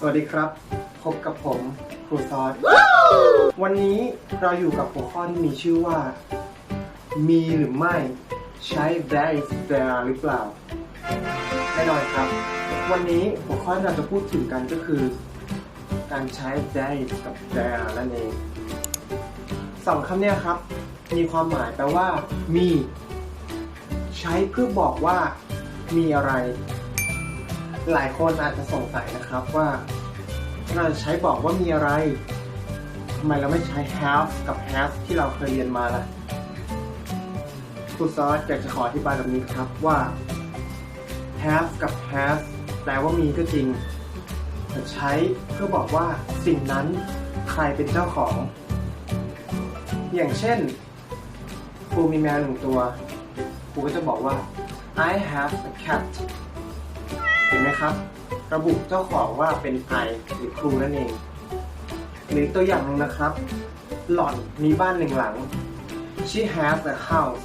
สวัสดีครับ พบกับผมครูซอสวันนี้เราอยู่กับหัวข้อที่มีชื่อว่า มีหรือไม่ใช้ there is there หรือเปล่าแน่นอนครับ วันนี้หัวข้อที่เราจะพูดถึงกันก็คือ การใช้ there is กับ there นั่นเองสองคำเนี้ยครับ มีความหมายแปลว่า มี ใช้เพื่อบอกว่ามีอะไร หลายคนอาจจะสงสัยนะครับว่าเราจะใช้บอกว่ามีอะไรทำไมเราไม่ใช้ have กับ has ที่เราเคยเรียนมาล่ะครูซอสอยากจะขออธิบายแบบนี้ครับว่า have กับ has แปลว่ามีก็จริงแต่ใช้เพื่อบอกว่าสิ่งนั้นใครเป็นเจ้าของ อย่างเช่นครูมีแมวหนึ่งตัวครูก็จะบอกว่า I have a cat ห็นไหมครับ ระบุเจ้าของว่าเป็นใครหรือครูนั่นเอง หรือตัวอย่างนึงนะครับ หล่อนมีบ้านหนึ่งหลัง she has a house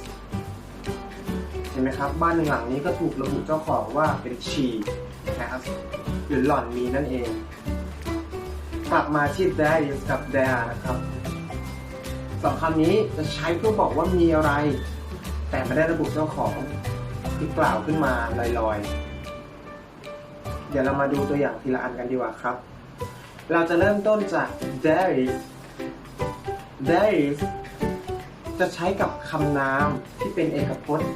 เห็นไหมครับ บ้านหนึ่งหลังนี้ก็ถูกระบุเจ้าของว่าเป็น she has หรือหล่อนมีนั่นเอง กลับมาที่ there is กับ there นะครับสองคำนี้จะใช้เพื่อบอกว่ามีอะไร แต่ไม่ได้ระบุเจ้าของที่กล่าวขึ้นมาลอยๆ เดี๋ยวเรามาดูตัวอย่างทีละอันกันดีกว่าครับ เราจะเริ่มต้นจาก there is there is จะใช้กับคำนามที่เป็นเอกพจน์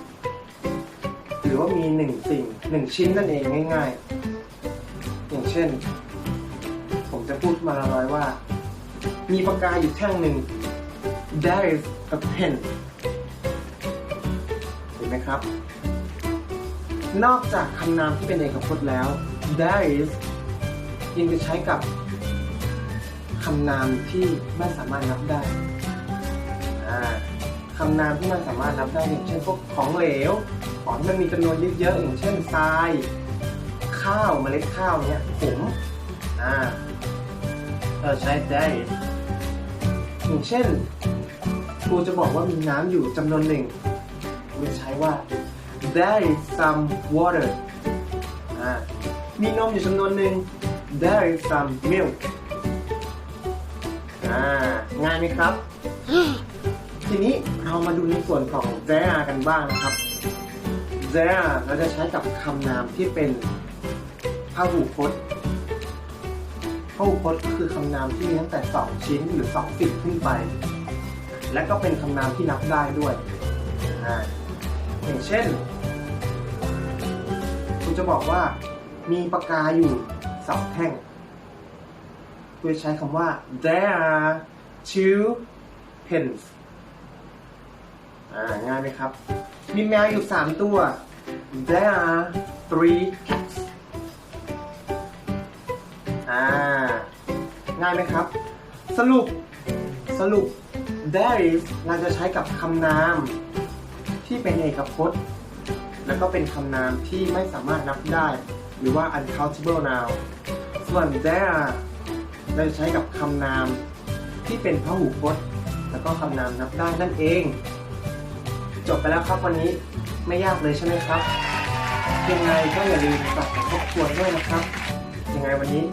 หรือว่ามีหนึ่งสิ่งหนึ่งชิ้นนั่นเองง่ายๆ อย่างเช่น ผมจะพูดมาลอยว่า มีปากกาอยู่แท่งหนึ่ง there is a pen เห็นไหมครับ นอกจากคำนามที่เป็นเอกพจน์แล้ว there is ยังจะใช้กับคำนามที่ไม่สามารถนับได้คำนามที่มันสามารถนับได้อย่างเช่นพวกของเหลว ของที่มันมีจำนวนเยอะๆอย่างเช่นทราย ข้าวเมล็ดข้าวเนี้ยผงอ่าเราใช้ there is อย่างเช่นครูจะบอกว่ามีน้ำอยู่จำนวนหนึ่งครูจะใช้ว่า there is some water มีนมอยู่จำนวนหนึ่ง there is some milk ง่ายไหมครับ ทีนี้เรามาดูในส่วนของ there กันบ้างนะครับ there เราจะใช้กับคำนามที่เป็นพหูพจน์พหูพจน์ก็คือคำนามที่มีตั้งแต่ 2 ชิ้นหรือ2สิ่งขึ้นไป และก็เป็นคำนามที่นับได้ด้วย อย่างเช่น คุณจะบอกว่ามีปากกาอยู่สองแท่ง คุณใช้คำว่า there are two pens อ่า ง่ายไหมครับ มีแมวอยู่สามตัว there are three cats อ่า ง่ายไหมครับ สรุป สรุป there is เราจะใช้กับคำนาม ที่เป็นเอกพจน์ แล้วก็เป็นคำนามที่ไม่สามารถนับได้ หรือว่า uncountable noun ส่วน there เราจะใช้กับคำนามที่เป็นพหูพจน์ แล้วก็คำนามนับได้นั่นเอง จบไปแล้วครับวันนี้ไม่ยากเลยใช่ไหมครับยังไงก็อย่าลืมฝากทบทวนด้วยนะครับ ยังไงวันนี้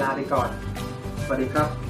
ลาไปก่อน สวัสดีครับ